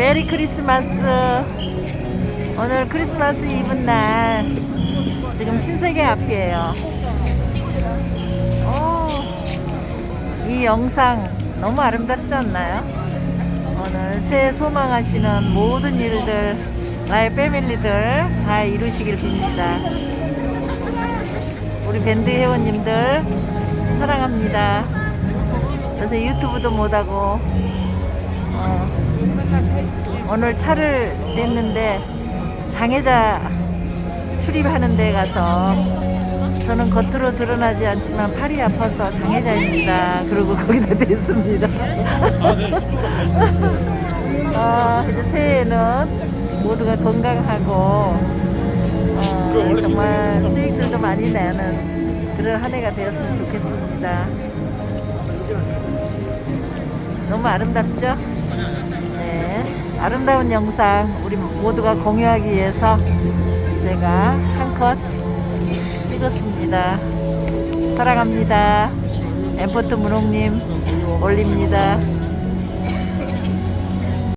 메리 크리스마스. 오늘 크리스마스 이브 날 지금 신세계 앞이에요. 오, 이 영상 너무 아름답지 않나요? 오늘 새해 소망하시는 모든 일들, 나의 패밀리들 다 이루시길 빕니다. 우리 밴드 회원님들 사랑합니다. 요새 유튜브도 못하고 어, 오늘 차를 냈는데 장애자 출입하는 데 가서 저는 겉으로 드러나지 않지만 팔이 아파서 장애자입니다. 그리고 거기다 댔습니다. 아, 새해에는 모두가 건강하고 어, 정말 수익들도 많이 내는 그런 한 해가 되었으면 좋겠습니다. 너무 아름답죠? 네. 아름다운 영상 우리 모두가 공유하기 위해서 제가 한 컷 찍었습니다. 사랑합니다. 엠포트 문홍님 올립니다.